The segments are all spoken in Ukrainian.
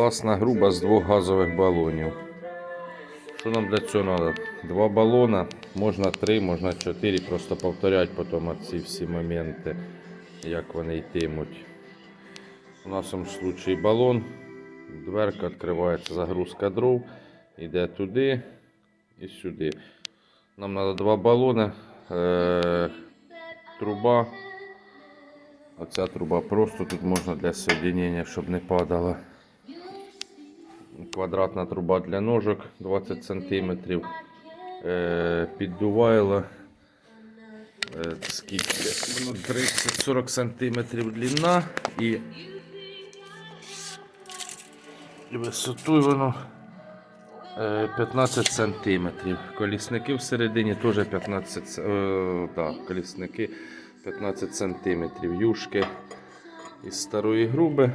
Класна груба з двох газових балонів. Що нам для цього треба? Два балона, можна три, можна чотири, просто повторяти потім ці всі моменти, як вони йтимуть. У нашому случаї балон, дверка відкривається, загрузка дров, йде туди і сюди. Нам треба два балони, е- труба. Оця труба просто тут можна для соєднення, щоб не падала. Квадратна труба для ножок 20 см. Е, піддувайло. Е, скільки? 30-40 см длина і висотою воно е, 15 см. Колісники всередині теж 15 с- е, да, колісники 15 см. Юшки із старої груби.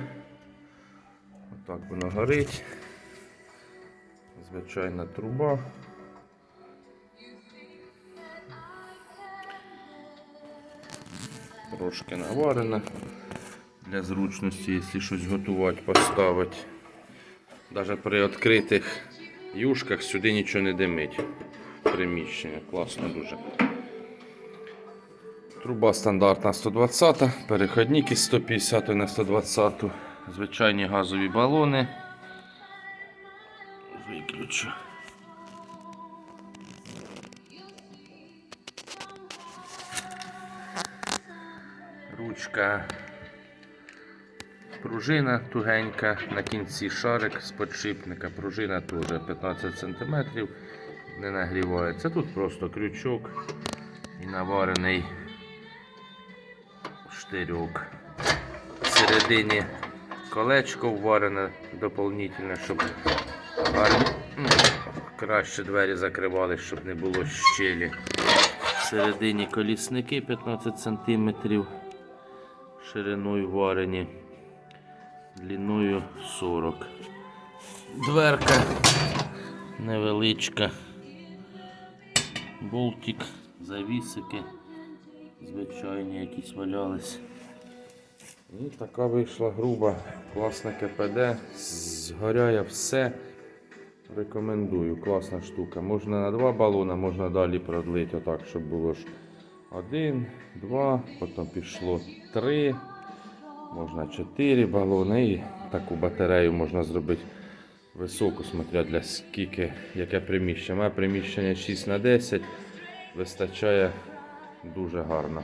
Отак воно горить. Звичайна труба. Трошки наварена. Для зручності, якщо щось готувати, поставити. Навіть при відкритих юшках сюди нічого не димить. Приміщення. Класно дуже. Труба стандартна 120, переходники 150 на 120, звичайні газові балони. Виключу. Ручка. Пружина тугенька, на кінці шарик з подшипника. Пружина теж 15 см. Не нагрівається. Тут просто крючок і наварений штирьок. Всередині колечко вварене доповнительне, щоб краще двері закривали, щоб не було щелі. Всередині колісники 15 см шириною варені, длиною 40 Дверка невеличка, болтик, завісики, звичайні якісь валялись. І така вийшла груба, класна КПД, згоряє все. Рекомендую, класна штука. Можна на два балона, можна далі продлити, отак, щоб було ж один, два, потім пішло три, можна чотири балони і таку батарею можна зробити високу, смотря для скільки, яке приміщення. Моє приміщення 6 на 10 вистачає дуже гарно.